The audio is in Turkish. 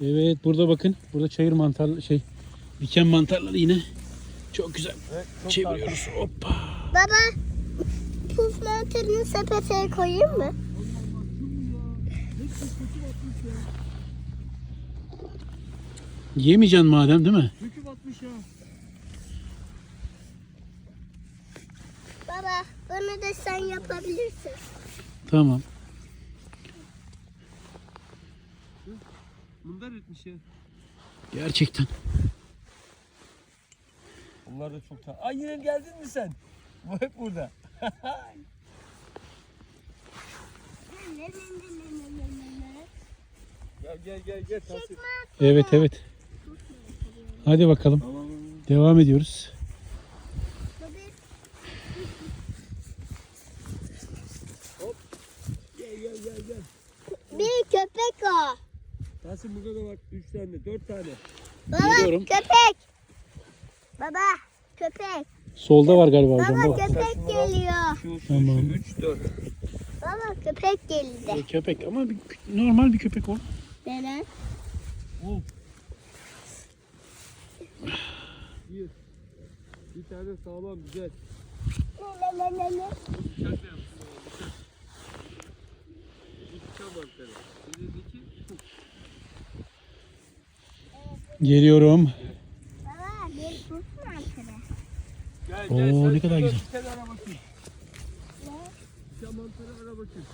Evet burada bakın. Burada çayır mantar şey diken mantarları yine çok güzel Evet, çok çeviriyoruz. Hoppa. Baba puf mantarını sepete koyayım mı? Yemeyeceksin madem değil mi? Döküp atmış ya. Baba bunu da sen yapabilirsin. Tamam. Mundar etmiş ya. Gerçekten. Bunlar da çok tatlı. Ay yine geldin mi sen? Bu hep burada. Gel gel gel gel. Tahsin. Evet evet. Hadi bakalım. Tamam. Devam ediyoruz. Gel gel gel gel. Bir köpek o. Tahsin burada da bak 3 tane 4 tane. Baba Geliyorum. köpek. Baba köpek. Solda var galiba hocam. Baba Bak. köpek geliyor. Şu şu Tamam. şu 3 4. Baba köpek geldi. Ee, Köpek ama bir, normal bir köpek o. Neden? Bir. Bir tane sağlam güzel. Ne ne ne ne. Bıçak da yapsın. Bıçak. Bu bıçak mantarı. Elindeki çok. Geliyorum. Baba bir puf mantarı. Gel Oo, gel. sen ne kadar güzel. Bıçak mantarı ara bakayım.